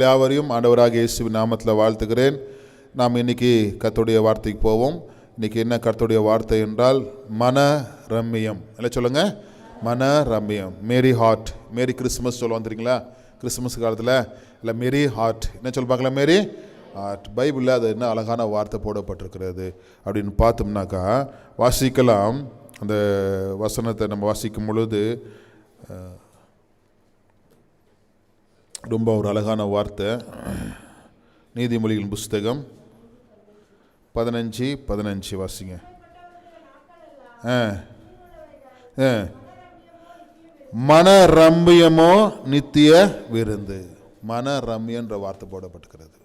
யாவரையும் ஆண்டவராக இயேசு நாமத்தில் வாழ்த்துகிறேன். நாம் இன்னைக்கு கத்துடைய வார்த்தைக்கு போவோம். இன்னைக்கு என்ன கத்துடைய வார்த்தை என்றால் மன ரம்மியம். இல்லை சொல்லுங்க. மன ரம்மியம். மேரி ஹார்ட் மேரி கிறிஸ்மஸ் சொல்லுவோம் தெரியுங்களா? கிறிஸ்மஸ் காலத்தில். இல்லை மேரி ஹார்ட் என்ன சொல்ல பார்க்கலாம் மேரி ஹார்ட் பைபிளில் அது என்ன அழகான வார்த்தை போடப்பட்டிருக்கிறது அப்படின்னு பார்த்தோம்னாக்கா வாசிக்கலாம். அந்த வசனத்தை நம்ம வாசிக்கும் பொழுது ரொம்ப ஒரு அழகான வார்த்தை. நீதிமொழிகளின் புஸ்தகம். பதினஞ்சு பதினஞ்சு வாசிங்க. ஆ ஆ. மன ரம்மியமோ நித்திய விருந்து. மன ரம்யன்ற வார்த்தை போடப்பட்டுக்கிறது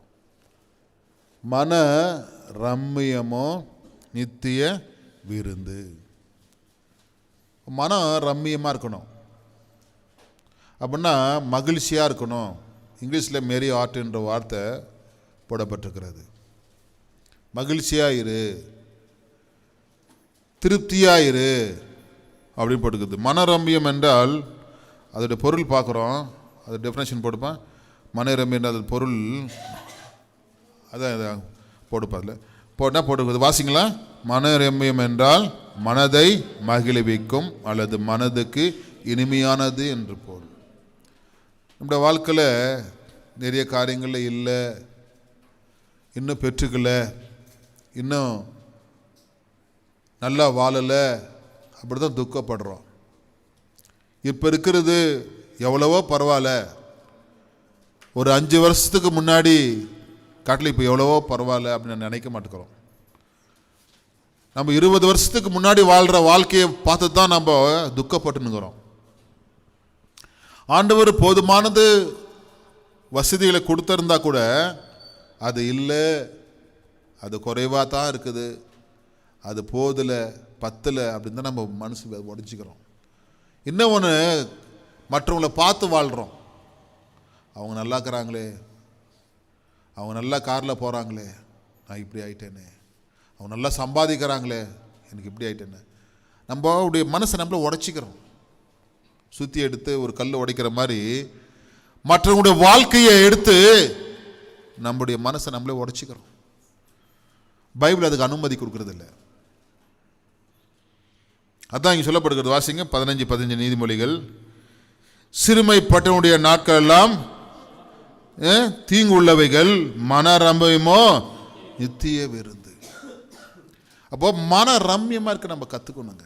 மன ரம்மியமோ நித்திய விருந்து. மனம் ரம்மியமாக இருக்கணும். அப்படின்னா மகிழ்ச்சியாக இருக்கணும். இங்கிலீஷில் மேரி ஆர்ட்ன்ற வார்த்தை போடப்பட்டிருக்கிறது. மகிழ்ச்சியாக இரு. திருப்தியாக இரு அப்படின்னு போட்டுக்குது. மனரம்பியம் என்றால் அதோடைய பொருள் பார்க்குறோம். அது டெஃபினேஷன் போட்டுப்பேன். மனரம்பியம் என்ற அது பொருள் அதான் அதான் போடுப்பா அதில். போட்டால் போட்டுக்குது. வாசிங்களா? மனரம்பியம் என்றால் மனதை மகிழ்விக்கும் அல்லது மனதுக்கு இனிமையானது என்று பொருள். நம்முடைய வாழ்க்கையில் நிறைய காரியங்களில் இல்லை இன்னும் பெற்றுக்கல இன்னும் நல்லா வாழலை அப்படி தான் துக்கப்படுறோம். இப்போ இருக்கிறது எவ்வளவோ பரவாயில்ல. ஒரு அஞ்சு வருஷத்துக்கு முன்னாடி காட்டில் இப்போ எவ்வளவோ பரவாயில்ல அப்படின்னு நினைக்க மாட்டேங்கிறோம். நம்ம இருபது வருஷத்துக்கு முன்னாடி வாழ்கிற வாழ்க்கையை பார்த்து தான் நம்ம துக்கப்பட்டுனுங்கிறோம் ஆண்டவர் போதுமானது வசதிகளை கொடுத்துருந்தா கூட அது இல்லை. அது குறைவாக தான் இருக்குது. அது போதில் பத்தில் அப்படின்னு தான் நம்ம மனசு உடச்சிக்கிறோம் இன்னும் ஒன்று மற்றவங்கள பார்த்து வாழ்கிறோம் அவங்க நல்லா இருக்கிறாங்களே. அவங்க நல்லா காரில் போகிறாங்களே நான் இப்படி ஆயிட்டேனே. அவங்க நல்லா சம்பாதிக்கிறாங்களே. எனக்கு இப்படி ஆயிட்டேனே. நம்ம உடைய மனசை நம்மள உடச்சிக்கிறோம். சுற்றி எடுத்து ஒரு கல் உடைக்கிற மாதிரி மற்றவங்களுடைய வாழ்க்கையை எடுத்து நம்முடைய மனசை நம்மளே உடைச்சிக்கிறோம். பைபிள் அதுக்கு அனுமதி கொடுக்கறது இல்லை அதான் இங்கே சொல்லப்படுகிறது. வாசிங்க. பதினஞ்சு பதினஞ்சு நீதிமொழிகள். சிறுமைப்பட்டனுடைய நாட்கள் எல்லாம் தீங்கு உள்ளவைகள் மன ரம்பயமோ நித்திய விருந்து. அப்போ மன ரம்யமாக இருக்க நம்ம கற்றுக்கணுங்க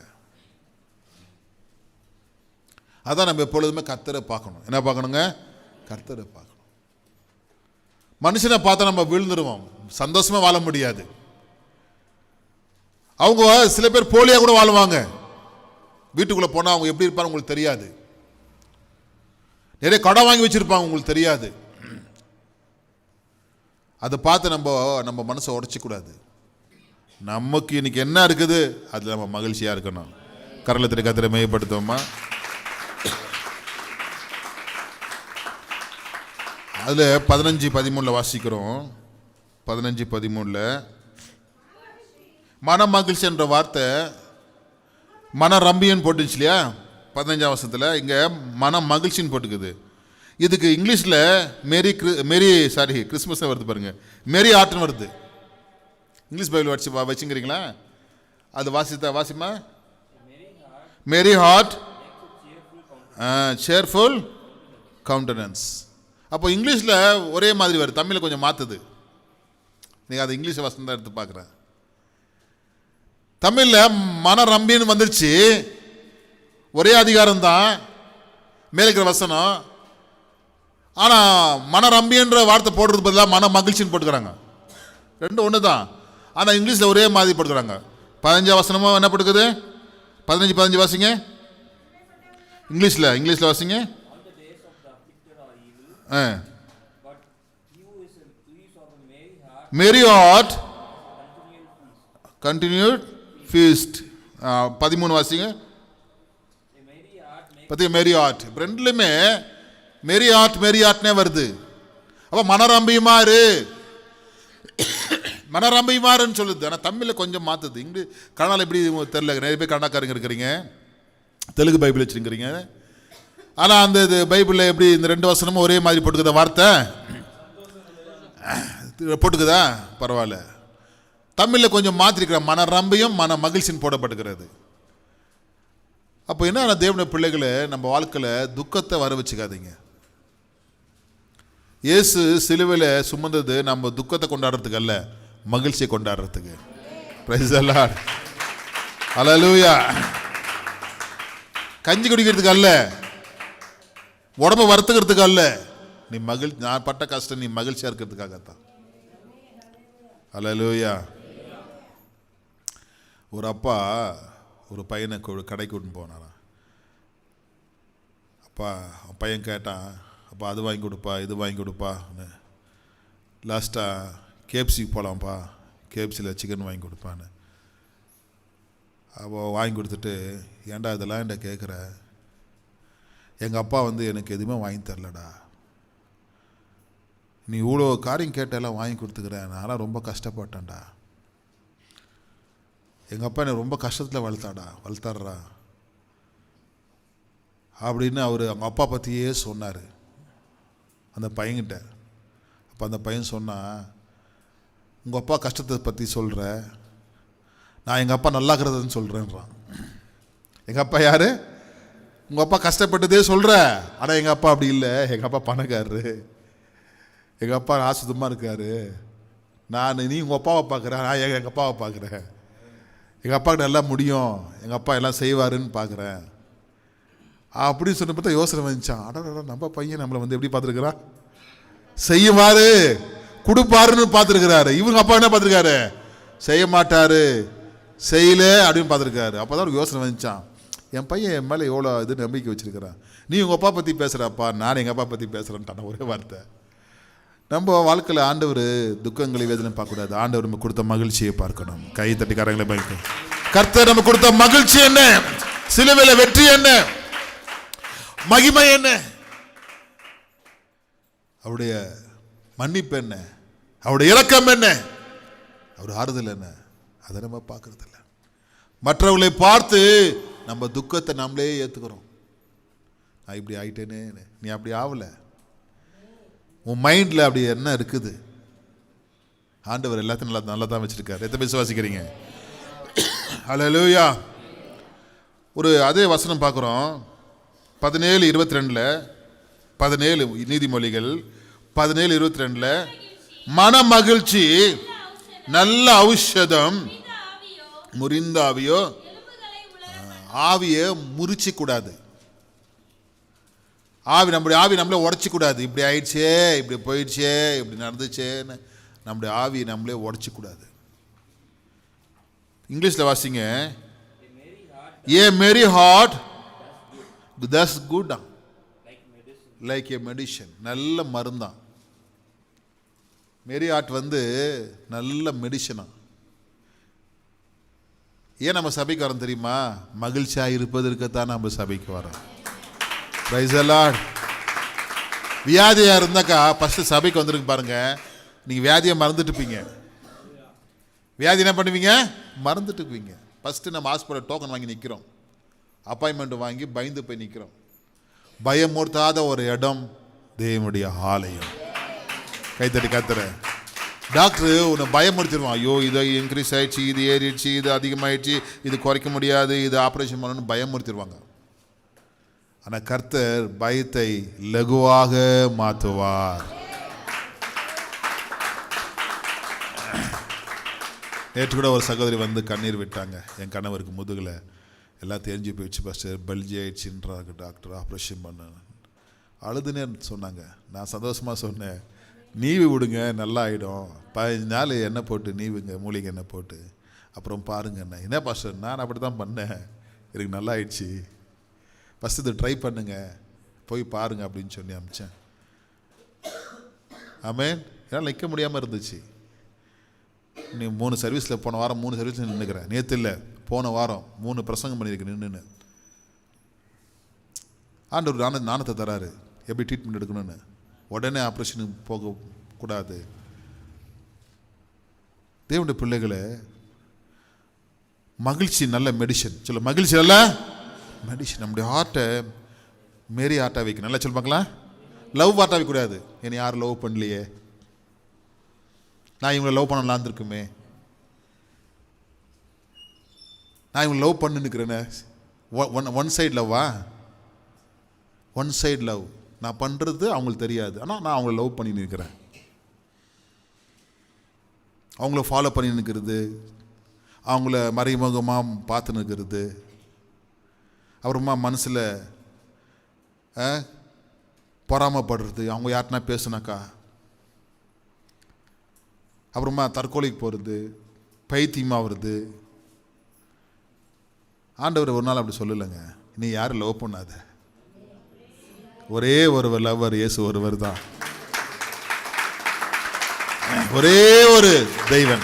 அதான் நம்ம எப்பொழுதுமே கர்த்தரை பார்க்கணும். என்ன பார்க்கணுங்க? கர்த்தரை பார்க்கணும். மனுஷனை பார்த்தா நம்ம விழுந்துருவோம். சந்தோஷமா வாழ முடியாது. அவங்க சில பேர் போலியாக கூட வாழ்வாங்க. வீட்டுக்குள்ளே போனால் அவங்க எப்படி இருப்பாங்க உங்களுக்கு தெரியாது. நிறைய கடன் வாங்கி வச்சிருப்பாங்க உங்களுக்கு தெரியாது. அதை பார்த்து நம்ம நம்ம மனசை உடச்சிக்கூடாது. நமக்கு இன்னைக்கு என்ன இருக்குது? அதில் நம்ம மகிழ்ச்சியாக இருக்கணும். கரலத்திற்கு கத்திரை மையப்படுத்துவோமா அதில் பதினஞ்சு பதிமூணில் வாசிக்கிறோம். பதினஞ்சு பதிமூணில். மன மகிழ்ச்சி என்ற வார்த்தை மன ரம்பியன் போட்டுச்சு இல்லையா? பதினஞ்சாம் வருஷத்தில் இங்கே மன மகிழ்ச்சின்னு போட்டுக்குது. இதுக்கு இங்கிலீஷில் மேரி கிரி மேரி சாரி கிறிஸ்மஸ் வருது பாருங்கள் மேரி ஆர்ட்னு வருது. இங்கிலீஷ் பைபிள் வச்சு வா- வச்சுங்கிறீங்களா? அது வாசித்தா Wasima? Merry heart. Cheerful countenance அப்போ இங்கிலீஷில் ஒரே மாதிரி வருது. தமிழில் கொஞ்சம் மாற்றுது நீங்கள் அது இங்கிலீஷ் வசனம் தான் எடுத்து பார்க்குறேன். தமிழில் மன ரம்பின்னு வந்துருச்சு. ஒரே அதிகாரம் தான். இருக்கிற வசனம். ஆனால் மன ரம்பின்ற வார்த்தை போடுறது பதிலாக மன மகிழ்ச்சின்னு போட்டுக்கிறாங்க. ரெண்டும் ஒன்று தான். ஆனால் இங்கிலீஷில் ஒரே மாதிரி போட்டுக்கிறாங்க. பதினஞ்சா வசனமும் என்ன போட்டுக்குது? பதினஞ்சு பதினஞ்சு வாசிங்க. இங்கிலீஷில் இங்கிலீஷில் வாசிங்க. மேரி ஆட் கண்டினியூட். ஃபீஸ்ட் பதிமூணு வாசிங்க. பற்றி மேரி ஆர்ட் ரெண்டுலையுமே மேரி ஆர்ட் மேரி ஆர்ட்னே வருது. அப்போ மனரம்பியுமா இரு. மனரம்பியுமாருன்னு சொல்லுது. ஆனால் தமிழில் கொஞ்சம் மாற்றுது இங்கிலீஷ் கன்னடாவில் எப்படி தெரில? நிறைய பேர் கன்னடாக்காரங்க இருக்கிறீங்க. தெலுங்கு பைபிள் வச்சுருக்கிறீங்க. ஆனால் அந்த இது பைபிளில் எப்படி இந்த ரெண்டு வசனமும் ஒரே மாதிரி போட்டுக்குதா வார்த்தை? போட்டுக்குதா? பரவாயில்ல. தமிழில் கொஞ்சம் மாற்றிருக்கிற மன ரம்பையும் மன மகிழ்ச்சின்னு போடப்பட்டுக்கிறது. அப்போ என்ன தேவன பிள்ளைகளை நம்ம வாழ்க்கையில் துக்கத்தை வர வச்சுக்காதீங்க. இயேசு சிலுவையில் சுமந்தது நம்ம துக்கத்தை கொண்டாடுறதுக்கு அல்ல மகிழ்ச்சியை கொண்டாடுறதுக்கு. பிரைஸ் அல்லாட் அலலூயா கஞ்சி குடிக்கிறதுக்கு அல்ல. உடம்ப வறுத்துக்கிறதுக்கு அல்ல. நீ மகிழ் நான் பட்ட கஷ்டம் நீ மகிழ்ச்சியாக இருக்கிறதுக்காகத்தான். அலலூயா ஒரு அப்பா ஒரு பையனை கடைக்கு கூட்டின்னு போனாராம். அப்பா அவன் பையன் கேட்டான் அப்பா அது வாங்கி கொடுப்பா இது வாங்கி கொடுப்பான்னு லாஸ்ட்டாக கேப்சிக்கு போகலாம்ப்பா கேப்சியில் சிக்கன் வாங்கி கொடுப்பான்னு. அவள் வாங்கி கொடுத்துட்டு ஏன்டா இதெல்லாம் என்கிட்ட கேட்குற எங்கள் அப்பா வந்து எனக்கு எதுவுமே வாங்கி தரலடா. நீ இவ்வளோ காரியம் கேட்டெல்லாம் வாங்கி கொடுத்துக்கிறேன் நான்லாம் ரொம்ப கஷ்டப்பட்டேன்டா. எங்கள் அப்பா என்னை ரொம்ப கஷ்டத்தில் வளர்த்தாடா. வளர்த்தாடுறா அப்படின்னு அவர் அவங்க அப்பா பற்றியே சொன்னார். அந்த பையன்கிட்ட. அப்போ அந்த பையன் சொன்னால் உங்கள் அப்பா கஷ்டத்தை பற்றி சொல்கிற நான் எங்கள் அப்பா நல்லா இருக்கிறதுன்னு சொல்கிறேன்றான் எங்கள் அப்பா யார்? உங்கள் அப்பா கஷ்டப்பட்டதே சொல்கிற ஆனால் எங்கள் அப்பா அப்படி இல்லை. எங்கள் அப்பா பணக்காரரு. எங்கள் அப்பா ஆசுதமாக இருக்காரு. நான் நீ உங்கள் அப்பாவை பார்க்குறேன் நான் எங்கள் அப்பாவை பார்க்குறேன் எங்கள் அப்பாவுக்கு நல்லா முடியும். எங்கள் அப்பா எல்லாம் செய்வாருன்னு பார்க்குறேன். அப்படின்னு சொன்ன பார்த்தா யோசனை வந்துச்சான். அடடா நம்ம பையன் நம்மளை வந்து எப்படி பார்த்துருக்குறான்? செய்யுமாறு கொடுப்பாருன்னு பார்த்துருக்குறாரு. இவங்க அப்பா என்ன பார்த்துருக்காரு? செய்ய மாட்டாரு. செய்யல அப்படின்னு பார்த்துருக்காரு. அப்போ தான் யோசனை வந்துச்சான் என் பையன் என் மேலே எவ்வளோ இது நம்பிக்கை வச்சிருக்கிறான். நீ உங்கள் அப்பா பற்றி பேசுகிறப்பா நான் எங்கள் அப்பா பற்றி பேசுகிறேன்ட்டான ஒரே வார்த்தை. நம்ம வாழ்க்கையில் ஆண்டவர் துக்கங்களை வேதனை பார்க்கக்கூடாது. ஆண்டவர் நம்ம கொடுத்த மகிழ்ச்சியை பார்க்கணும். கை தட்டிக்காரங்களை கரங்களை பார்க்கணும் கர்த்தர் நம்ம கொடுத்த மகிழ்ச்சி என்ன? சிலுவையில் வெற்றி என்ன? மகிமை என்ன? அவருடைய மன்னிப்பு என்ன? அவருடைய இலக்கம் என்ன? அவர் ஆறுதல் என்ன? அதை நம்ம பார்க்கறதில்ல. மற்றவர்களை பார்த்து நம்ம துக்கத்தை நம்மளே ஏற்றுக்கிறோம் நான் இப்படி ஆயிட்டேனே நீ அப்படி ஆகலை உன் மைண்டில் அப்படி என்ன இருக்குது? ஆண்டவர் எல்லாத்தையும் நல்லா நல்லா தான் வச்சுருக்காரு. எத்தனை விசுவாசிக்கிறீங்க? ஹalleluya ஒரு அதே வசனம் பார்க்குறோம். பதினேழு இருபத்தி ரெண்டில் பதினேழு நீதிமொழிகள் பதினேழு இருபத்தி ரெண்டில் மன மகிழ்ச்சி நல்ல ஔஷதம் முறிந்த ஆவியோ ஆவியை முறிச்சிக்கூடாது. ஆவி நம்முடைய ஆவி நம்மளே உடச்சிக்கூடாது. இப்படி ஆயிடுச்சே இப்படி போயிடுச்சே இப்படி நடந்துச்சேன்னு நம்முடைய ஆவியை நம்மளே உடச்சிக்கூடாது. இங்கிலீஷில் வாசிங்க. A merry heart does good like a medicine நல்ல மருந்தான் மேரி ஹார்ட் வந்து நல்ல மெடிஷனாக ஏன் நம்ம சபைக்கு வரோம் தெரியுமா? மகிழ்ச்சியாக இருப்பதற்குத்தான் நம்ம சபைக்கு வரோம். பிரைஸ் வியாதியாக இருந்தாக்கா ஃபஸ்ட்டு சபைக்கு வந்திருக்கு பாருங்க. நீங்கள் வியாதியை மறந்துட்டுப்பீங்க. வியாதி என்ன பண்ணுவீங்க? மறந்துட்டுக்குவீங்க. ஃபஸ்ட்டு நம்ம ஹாஸ்பிட்டல் டோக்கன் வாங்கி நிற்கிறோம் அப்பாயின்மெண்ட் வாங்கி பயந்து போய் நிற்கிறோம் பயமுறுத்தாத ஒரு இடம் தேவனுடைய ஆலயம். கைத்தட்டி கத்துறேன். டாக்டர் உன்னை பயமுறுத்திடுவான். ஐயோ இது இன்க்ரீஸ் ஆயிடுச்சு இது ஏறிடுச்சு இது அதிகமாயிடுச்சு இது குறைக்க முடியாது இது ஆப்ரேஷன் பண்ணணும்னு பயமுறுத்திடுவாங்க. ஆனால் கர்த்தர் பயத்தை லகுவாக மாற்றுவார். நேற்று கூட ஒரு சகோதரி வந்து கண்ணீர் விட்டாங்க. என் கணவருக்கு முதுகில் எல்லாம் தெரிஞ்சு போயிடுச்சு ஃபஸ்ட்டு பல்ஜி ஆயிடுச்சுன்றாங்க டாக்டர் ஆப்ரேஷன் பண்ண அழுதுன்னு சொன்னாங்க. நான் சந்தோஷமாக சொன்னேன். நீவி விடுங்க நல்லா ஆகிடும் பதினஞ்சு நாள் எண்ணெய் போட்டு நீவுங்க மூலிகை எண்ணெய் போட்டு. அப்புறம் பாருங்கண்ணே என்ன என்ன பாஸ்டர் நான் அப்படி தான் பண்ணேன். எனக்கு நல்லா ஆயிடுச்சு ஃபஸ்ட்டு இது ட்ரை பண்ணுங்கள் போய் பாருங்க அப்படின்னு சொல்லி அமிச்சேன். ஆமேன். என்னால் நிற்க முடியாமல் இருந்துச்சு. நீ மூணு சர்வீஸில் போன வாரம் மூணு சர்வீஸில் நின்றுக்கிறேன் நேற்று இல்லை போன வாரம் மூணு பிரசங்கம் பண்ணியிருக்கேன் நின்றுன்னு ஆண்டவர் நாண நாணத்தை தராரு. எப்படி ட்ரீட்மெண்ட் எடுக்கணும்னு. உடனே ஆப்ரேஷனுக்கு போகக்கூடாது. தேவனுடைய பிள்ளைகளை மகிழ்ச்சி நல்ல மெடிசன் சொல்ல மகிழ்ச்சி நல்ல மெடிசன் நம்முடைய ஹார்ட்டை மேரி ஹார்ட்டாக வைக்கணும். நல்லா சொல்லுவாங்களா லவ் ஹார்ட்டாக வைக்கக்கூடாது. என்னை யாரும் லவ் பண்ணலையே. நான் இவங்களை லவ் பண்ணலாம் இருக்குமே நான் இவங்களை லவ் பண்ணுன்னு நிற்கிறேனே ஒன் ஒன் சைடு லவ்வா ஒன் சைடு லவ் நான் பண்ணுறது அவங்களுக்கு தெரியாது. ஆனால் நான் அவங்கள லவ் பண்ணி நிற்கிறேன். அவங்கள ஃபாலோ பண்ணி நிற்கிறது. அவங்கள மறைமுகமாக பார்த்து நிற்கிறது. அப்புறமா மனசில் பொறாமப்படுறது. அவங்க யார்ட்டனா பேசுனாக்கா. அப்புறமா தற்கொலைக்கு போகிறது பைத்தியமாக வருது. ஆண்டவர் ஒரு நாள் அப்படி சொல்லலைங்க. நீ யாரும் லவ் பண்ணாத. ஒரே ஒரு லவ்வர் இயேசு ஒருவர் தான். ஒரே ஒரு தெய்வன்.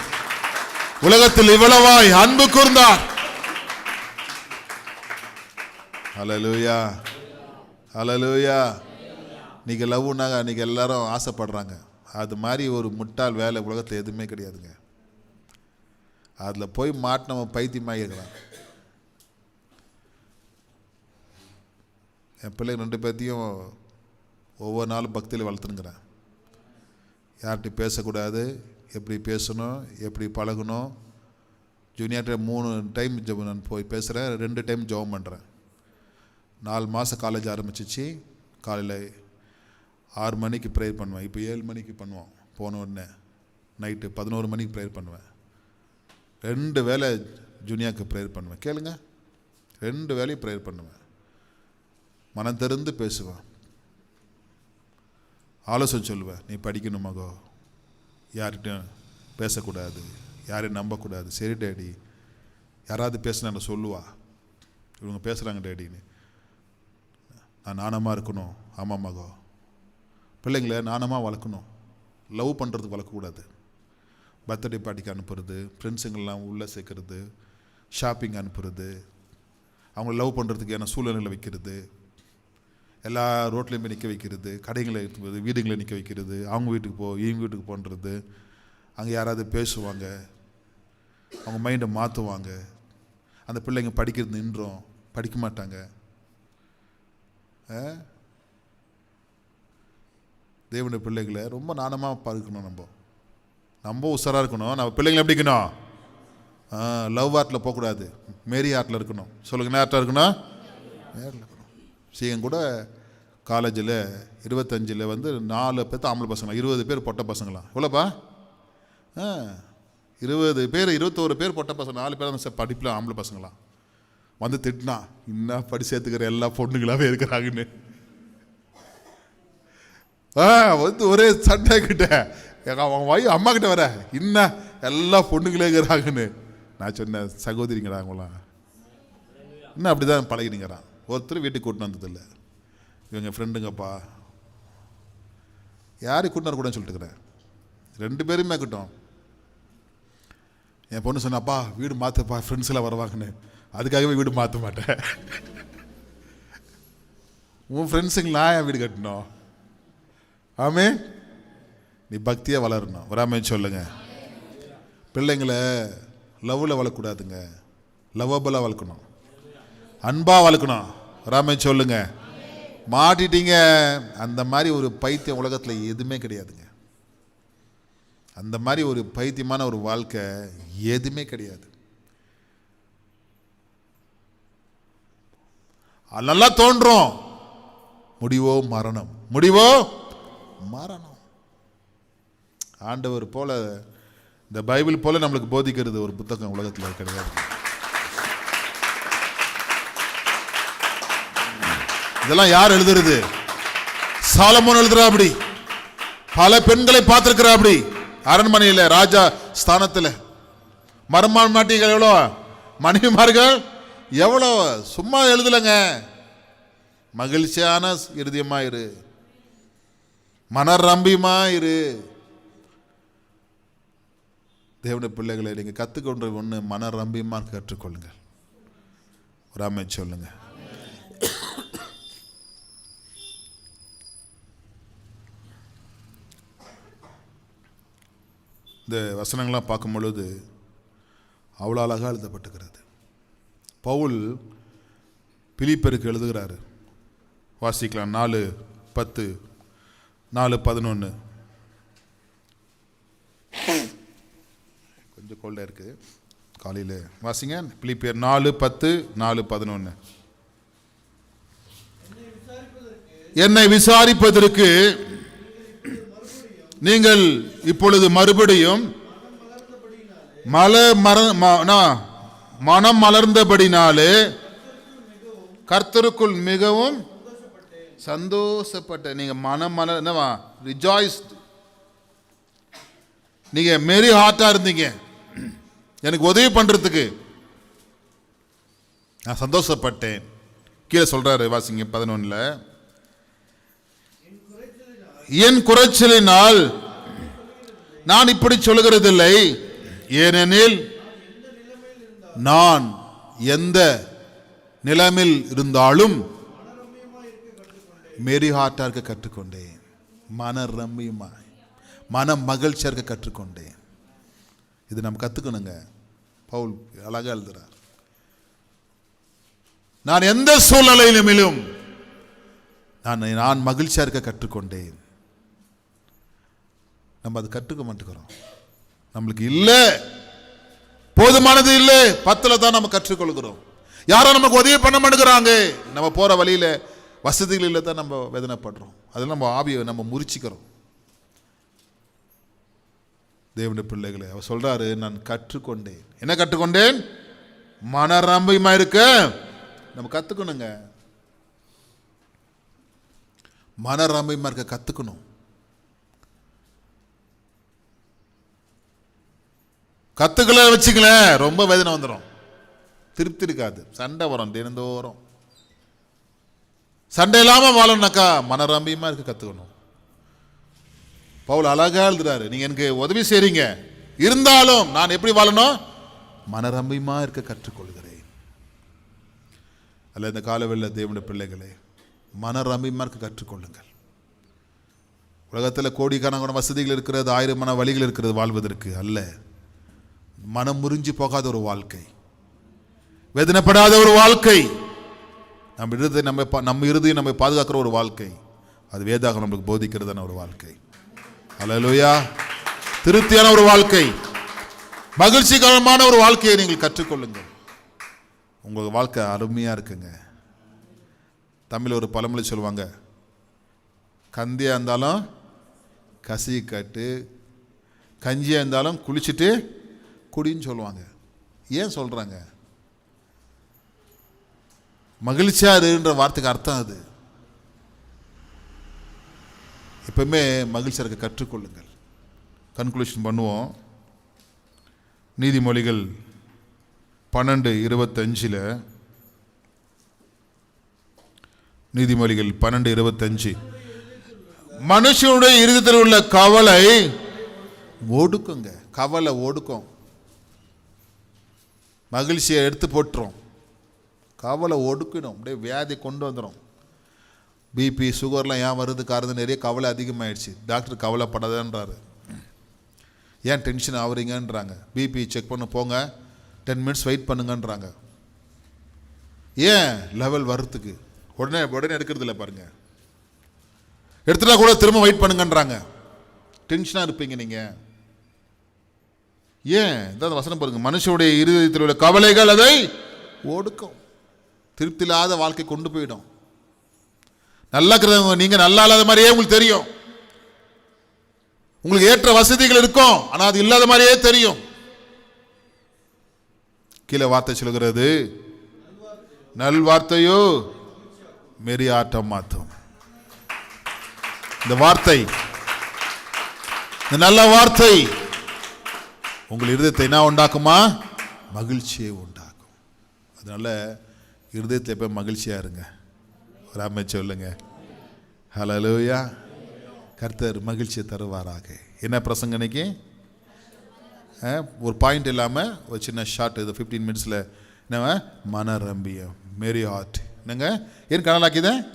உலகத்தில் இவ்வளவாய் அன்பு கூர்ந்தார். ஹalleluya ஹalleluya நீங்க லவ்னாங்க நீங்க எல்லாரும் ஆசைப்படுறாங்க. அது மாதிரி ஒரு முட்டாள் வேலை உலகத்தில் எதுவுமே கிடையாதுங்க. அதில் போய் மாட்டினவன் பைத்தியமாக இருக்கிறான் என் பிள்ளைங்க ரெண்டு பேர்த்தையும் ஒவ்வொரு நாளும் பக்தியில் வளர்த்துனுங்கிறேன் யார்கிட்டையும் பேசக்கூடாது எப்படி பேசணும் எப்படி பழகணும். ஜூனியர்கிட்ட மூணு டைம் ஜெபம் நான் போய் பேசுகிறேன் ரெண்டு டைம் ஜெபம் பண்ணுறேன் நாலு மாதம் காலேஜ் ஆரம்பிச்சிச்சு. காலையில் ஆறு மணிக்கு ப்ரேயர் பண்ணுவேன். இப்போ ஏழு மணிக்கு பண்ணுவோம் போன உடனே. நைட்டு பதினோரு மணிக்கு ப்ரேயர் பண்ணுவேன். ரெண்டு வேளை ஜூனியாக்கு ப்ரேயர் பண்ணுவேன். கேளுங்க. ரெண்டு வேலையும் ப்ரேயர் பண்ணுவேன். மனம் திறந்து பேசுவேன் ஆலோசனை சொல்லுவேன் நீ படிக்கணும் மகோ. யார்கிட்டையும் பேசக்கூடாது யாரையும் நம்பக்கூடாது. சரி டேடி. யாராவது பேசினா சொல்லுவா? இவங்க பேசுகிறாங்க டேடின்னு. நான் நாணமாக இருக்கணும். ஆமாம் மகோ. பிள்ளைங்கள நாணமாக வளர்க்கணும். லவ் பண்ணுறதுக்கு வளர்க்கக்கூடாது. பர்த்டே பார்ட்டிக்கு அனுப்புறது ஃப்ரெண்ட்ஸுங்கெல்லாம் உள்ளே சேர்க்குறது ஷாப்பிங் அனுப்புறது அவங்கள லவ் பண்ணுறதுக்கு சூழ்நிலையில் வைக்கிறது எல்லா ரோட்லேயுமே நிற்க வைக்கிறது கடைகளை எடுத்து வீடுங்களை நிற்க வைக்கிறது அவங்க வீட்டுக்கு போ இவங்க வீட்டுக்கு போன்றது அங்கே யாராவது பேசுவாங்க அவங்க மைண்டை மாற்றுவாங்க அந்த பிள்ளைங்க படிக்கிறது நின்றோம் படிக்க மாட்டாங்க. ஆ? தேவனுடைய பிள்ளைகளை ரொம்ப நாணமாக பார்க்கணும் நம்ம. நம்ம உஷாராக இருக்கணும். நம்ம பிள்ளைங்களை எப்படி இருக்கணும்? லவ் ஆர்ட்டில் போகக்கூடாது. மேரி ஆர்ட்டில் இருக்கணும். சொல்லுங்க நேரத்தில் இருக்கணும்? நேரில் இருக்கணும். சீன் கூட காலேஜில் இருபத்தஞ்சில் வந்து நாலு பேர்த்து ஆம்பளை பசங்களா இருபது பேர் பொட்டை பசங்களாம் எவ்வளோப்பா? ஆ இருபது பேர் இருபத்தோரு பேர் பொட்டை பசங்க நாலு பேர் அந்த படிப்பில் ஆம்பளை பசங்களாம் வந்து திட்டினா இன்னும் படி சேர்த்துக்கிற எல்லா பொண்ணுங்களாகவே இருக்கிறாங்கன்னு. ஆ வந்து ஒரே சண்டை கிட்ட. எங்க அவன் வாய் அம்மா கிட்ட வர என்ன எல்லா பொண்ணுங்களே இருக்கிறாங்கன்னு. நான் சொன்னேன் சகோதரிங்கடா அவங்களாம் இன்னும் அப்படி தான் பழகினுங்கிறான் ஒருத்தர் வீட்டுக்கு கூட்டின்னு வந்ததில்லை. இவங்க ஃப்ரெண்டுங்கப்பா யாரையும் கூட்டினார் கூடன்னு சொல்லிட்டு இருக்கிறேன் ரெண்டு பேருமே கிட்டோம் என் பொண்ணு சொன்னாப்பா வீடு மாற்றுப்பா ஃப்ரெண்ட்ஸ் எல்லாம் வருவாங்கன்னு. அதுக்காகவே வீடு மாற்ற மாட்டேன். உன் ஃப்ரெண்ட்ஸுங்க நான் என் வீடு கட்டணும்? ஆமே நீ பக்தியாக வளரணும். வராமே சொல்லுங்க. பிள்ளைங்களை லவ்வில் வளர்க்கக்கூடாதுங்க. லவ்வபுளாக வளர்க்கணும். அன்பாக வளர்க்கணும். வராமே சொல்லுங்கள் மாட்டிட்டீங்க. அந்த மாதிரி ஒரு பைத்தியம் உலகத்தில் எதுவுமே கிடையாதுங்க. அந்த மாதிரி ஒரு பைத்தியமான ஒரு வாழ்க்கை எதுவுமே கிடையாது. நல்லா தோன்றும். முடிவோ மரணம். முடிவோ மரணம். ஆண்டவர் போல இந்த பைபிள் போல நம்மளுக்கு போதிக்கிறது ஒரு புத்தகம் உலகத்தில் கிடையாது. இதெல்லாம் யார் எழுதுறது? சாலமோன் எழுதுறா அப்படி பல பெண்களை பார்த்திருக்கிறா அப்படி அரண்மனையில் ராஜா ஸ்தானத்தில். மருமான் மாட்டிகள் எவ்வளோ? மனைவிமார்கள் எவ்வளோ? சும்மா எழுதலைங்க. மகிழ்ச்சியான இருதயமாக இரு மனரம்பியமாக இரு தேவனுடைய பிள்ளைகளை நீங்கள் கற்றுக்கொண்ட ஒன்று மனரம்பியமாக கற்றுக்கொள்ளுங்கள் ஒரு சொல்லுங்கள் சொல்லுங்க. இந்த வசனங்கள்லாம் பார்க்கும் பொழுது அவ்வளோ அழகாக எழுதப்பட்டுக்கிறது பவுல் பிலிப்பருக்கு எழுதுகிறாரு. வாசிக்கலாம். நாலு பத்து நாலு பதினொன்று கொஞ்சம் கோல்டாக இருக்குது காலையில் வாசிங்க. பிலிப்பியர் நாலு பத்து நாலு பதினொன்று என்னை விசாரிப்பதற்கு நீங்கள் இப்பொழுது மறுபடியும் மல மர மனம் மலர்ந்தபடினாலே கர்த்தருக்குள் மிகவும் சந்தோஷப்பட்ட நீங்க மனம் மலர் என்னவா? ரிஜாய்ஸ் நீங்க மெரி ஹார்ட்டா இருந்தீங்க. எனக்கு உதவி பண்றதுக்கு. நான் சந்தோஷப்பட்டேன். கீழே சொல்றாரு வாசிங்க பதினொன்னுல. என் குறைச்சலினால் நான் இப்படி சொல்லுகிறதில்லை. ஏனெனில் நான் எந்த நிலைமையில் இருந்தாலும் மேரி இருக்க கற்றுக்கொண்டேன். மன ரம்மியமாய் மன மகிழ்ச்சியாக இருக்க கற்றுக்கொண்டேன். இது நம்ம கற்றுக்கணுங்க பவுல் அழகாக எழுதுறார். நான் எந்த சூழ்நிலையிலுமிலும் நான் நான் மகிழ்ச்சியாக இருக்க கற்றுக்கொண்டேன். நம்ம அது கற்றுக்க மாட்டேங்கிறோம் நம்மளுக்கு இல்லை. போதுமானது இல்லை. பத்துல தான் நம்ம கற்றுக்கொள்கிறோம். யாரும் நமக்கு உதவி பண்ண மாட்டேங்கிறாங்க. நம்ம போற வழியில வசதிகள் இல்லை தான் நம்ம வேதனைப்படுறோம். அதில் நம்ம ஆவியை நம்ம முறிச்சிக்கிறோம். தேவனுடைய பிள்ளைகளை அவர் சொல்றாரு நான் கற்றுக்கொண்டேன். என்ன கற்றுக்கொண்டேன்? மனரம்பயமா இருக்க? நம்ம கத்துக்கணுங்க. மனரம்பயமா இருக்க கற்றுக்கணும் கற்றுக்கலாம் வச்சுங்களேன் ரொம்ப வேதனை வந்துடும் திருப்தி இருக்காது. சண்டை வரும் தினந்தோறும். சண்டை இல்லாமல் வாழணும்னாக்கா மனரம்பியமாக இருக்க கற்றுக்கணும் பவுல் அழகாக எழுதுறாரு. நீங்கள் எனக்கு உதவி செய்கிறீங்க இருந்தாலும் நான் எப்படி வாழணும்? மனரம்பியமாக இருக்க கற்றுக்கொள்கிறேன். அல்ல இந்த காலவெளியில் தேவனுடைய பிள்ளைகளே மனரம்பியமாக இருக்க கற்றுக்கொள்ளுங்கள். உலகத்தில் கோடிக்கணக்கான வசதிகள் இருக்கிறது ஆயிரமான வழிகள் இருக்கிறது வாழ்வதற்கு அல்ல. மனம் முறிஞ்சு போகாத ஒரு வாழ்க்கை. வேதனைப்படாத ஒரு வாழ்க்கை. நம்ம இருதை நம்ம நம்ம இறுதியை நம்ம பாதுகாக்கிற ஒரு வாழ்க்கை. அது வேதாக நம்மளுக்கு போதிக்கிறதான ஒரு வாழ்க்கை. அலலுயா திருப்தியான ஒரு வாழ்க்கை. மகிழ்ச்சிகரமான ஒரு வாழ்க்கையை நீங்கள் கற்றுக்கொள்ளுங்கள். உங்கள் வாழ்க்கை அருமையாக இருக்குங்க. தமிழ் ஒரு பழமொழி சொல்லுவாங்க. கந்தியாக இருந்தாலும் கசி கட்டு கஞ்சியாக இருந்தாலும் குளிச்சுட்டு குடின்னு சொல்லுவாங்க. ஏன் சொல்கிறாங்க மகிழ்ச்சியா இருன்ற வார்த்தைக்கு அர்த்தம் அது. எப்பவுமே மகிழ்ச்சியாக இருக்க கற்றுக்கொள்ளுங்கள். கன்க்ளூஷன் பண்ணுவோம். நீதிமொழிகள் பன்னெண்டு இருபத்தஞ்சில். நீதிமொழிகள் பன்னெண்டு இருபத்தஞ்சு. மனுஷனுடைய இருதயத்தில் உள்ள கவலை ஒடுக்குங்க. கவலை ஒடுக்கும். மகிழ்ச்சியை எடுத்து போட்டுரும். கவலை ஒடுக்கிடும். அப்படியே வியாதி கொண்டு வந்துடும் பிபி சுகர்லாம் ஏன் வருது? காரணம் நிறைய கவலை அதிகமாகிடுச்சு டாக்டர் கவலைப்படாதன்றாரு. ஏன் டென்ஷன் ஆகுறீங்கன்றாங்க. பிபி செக் பண்ண போங்க. டென் மினிட்ஸ் வெயிட் பண்ணுங்கன்றாங்க. ஏன் லெவல் வர்றதுக்கு? உடனே உடனே எடுக்கிறது இல்லை பாருங்கள் எடுத்துட்டா கூட திரும்ப வெயிட் பண்ணுங்கன்றாங்க. டென்ஷனாக இருப்பீங்க நீங்கள் ஏன்? இந்த வசனம் பாருங்க. மனுஷனுடைய இருதயத்தில் உள்ள கவலைகள் அதை ஒடுக்கும். திருப்தி இல்லாத வாழ்க்கை கொண்டு போயிடும். நல்லா இருக்கிறவங்க நீங்கள் நல்லா இல்லாத மாதிரியே உங்களுக்கு தெரியும். உங்களுக்கு ஏற்ற வசதிகள் இருக்கும் ஆனால் அது இல்லாத மாதிரியே தெரியும். கீழே வார்த்தை சொல்கிறது நல் வார்த்தையோ மெரி ஆட்டம் மாற்றும். இந்த வார்த்தை இந்த நல்ல வார்த்தை உங்கள் இருதயத்தை என்ன உண்டாக்குமா? மகிழ்ச்சியை உண்டாக்கும். அதனால் இருதயத்தில் எப்போ மகிழ்ச்சியாக இருங்க. ஒரு அம்மை சொல்லுங்க. ஹலலூயா கர்த்தர் மகிழ்ச்சியை தருவாராக. என்ன பிரசங்க இன்னைக்கு? ஆ, ஒரு பாயிண்ட் இல்லாமல் ஒரு சின்ன ஷார்ட் இது ஃபிஃப்டீன் மினிட்ஸில் என்னவா? மனரம்பியம் மேரி ஹார்ட் என்னங்க? ஏன் கடலாக்கிதேன்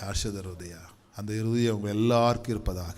ஹர்ஷதர் உதயா அந்த இருதயம் உங்கள் எல்லாருக்கும் இருப்பதாக.